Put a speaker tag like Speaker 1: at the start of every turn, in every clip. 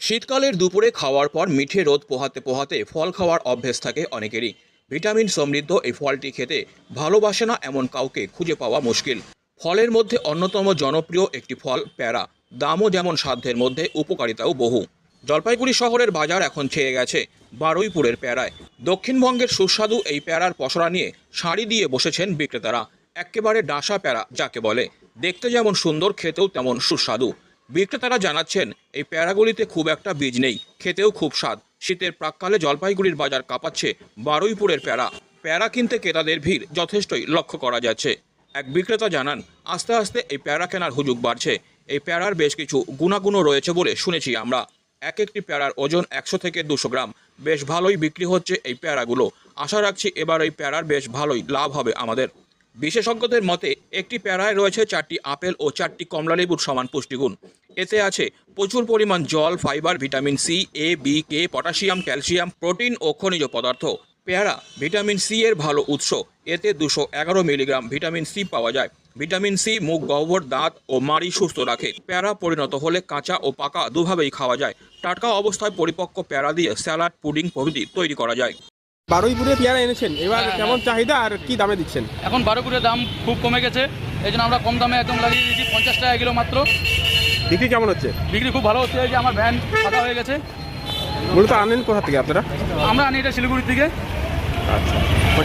Speaker 1: শীতকালের দুপুরে খাওয়ার পর মিঠে রোদ পোহাতে পোহাতে ফল খাওয়ার অভ্যেস থাকে অনেকেরই। ভিটামিন সমৃদ্ধ এই ফলটি খেতে ভালোবাসে না এমন কাউকে খুঁজে পাওয়া মুশকিল। ফলের মধ্যে অন্যতম জনপ্রিয় একটি ফল প্যারা। দামও যেমন সাধ্যের মধ্যে, উপকারিতাও বহু। জলপাইগুড়ি শহরের বাজার এখন ছেয়ে গেছে বারুইপুরের প্যারায়। দক্ষিণবঙ্গের সুস্বাদু এই প্যারার পসরা নিয়ে শাড়ি দিয়ে বসেছেন বিক্রেতারা। একেবারে ডাসা প্যারা, যাকে বলে। দেখতে যেমন সুন্দর, খেতেও তেমন সুস্বাদু। বিক্রেতারা জানাচ্ছেন, এই প্যারাগুলিতে খুব একটা বীজ নেই, খেতেও খুব স্বাদ। শীতের প্রাককালে জলপাইগুড়ির বাজার কাঁপাচ্ছে বারুইপুরের প্যারা। প্যারা কিনতে ক্রেতাদের ভিড় যথেষ্টই লক্ষ্য করা যাচ্ছে। এক বিক্রেতা জানান, আস্তে আস্তে এই প্যারা কেনার হুজুগ বাড়ছে। এই প্যারার বেশ কিছু গুণাগুণও রয়েছে বলে শুনেছি আমরা। এক একটি প্যারার ওজন একশো থেকে দুশো গ্রাম। বেশ ভালোই বিক্রি হচ্ছে এই প্যারাগুলো। আশা রাখছি এবার এই প্যারার বেশ ভালোই লাভ হবে আমাদের। বিশেষজ্ঞদের মতে একটি প্যারায় রয়েছে চারটি আপেল ও চারটি কমলালেবুর সমান পুষ্টিগুণ। এতে আছে প্রচুর পরিমাণ জল, fibre, vitamin C, A, B, K, potassium, calcium, protein ও খনিজ পদার্থ। পেয়ারা ভিটামিন সি এর ভালো উৎস। এতে দুশো এগারো মিলিগ্রাম ভিটামিন সি পাওয়া যায়। ভিটামিন সি মুখ গহ্বর, দাঁত ও মাড়ি সুস্থ রাখে। পেয়ারা পরিণত হলে কাঁচা ও পাকা দুভাবেই খাওয়া যায়। টাটকা অবস্থায় পরিপক্ক পেয়ারা দিয়ে স্যালাড, পুডিং প্রভৃতি তৈরি করা যায়।
Speaker 2: বারুইপুরে পেয়ারা এনেছেন। এবার
Speaker 3: হ্যাঁ,
Speaker 2: কেমন চাহিদা আর কি দামে দিচ্ছেন?
Speaker 3: এখন বারোপুরের দাম খুব কমে গেছে। এই জন্য আমরা কম দামে একদম লাগিয়ে দিয়েছি পঞ্চাশ টাকা কিলো মাত্র।
Speaker 2: বিক্রি কেমন হচ্ছে?
Speaker 3: বিক্রি খুব ভালো হচ্ছে যে আমার ভ্যান ফাঁকা হয়ে গেছে।
Speaker 2: মূলত আনেন কোথা থেকে আপনারা?
Speaker 3: আমরা আনি এটা শিলিগুড়ির থেকে।
Speaker 2: আচ্ছা।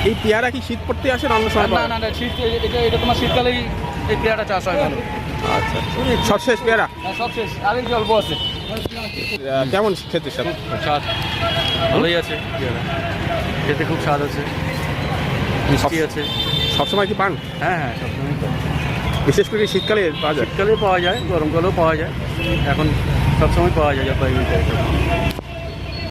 Speaker 2: এই পেয়ারা কি শীত পড়তে আসে না
Speaker 3: না না না শীত এটা এটা তোমার শীতকালেই এই পেয়ারাটা চাষ হয় ভালো।
Speaker 2: আচ্ছা সব শেষ পেয়ারা?
Speaker 3: হ্যাঁ, সব শেষ আর এই অল্প আছে।
Speaker 2: কেমন খেতে স্যার?
Speaker 4: ভালোই আছে। খেতে খুব স্বাদ আছে। মিষ্টি আছে।
Speaker 2: সবসময় কি পান?
Speaker 4: হ্যাঁ হ্যাঁ সবসময়
Speaker 2: বিশেষ করে শীতকালে পাওয়া যায়।
Speaker 4: শীতকালে পাওয়া যায় গরমকালেও পাওয়া যায়। এখন সবসময় পাওয়া যায় জলপাইগুড়িতে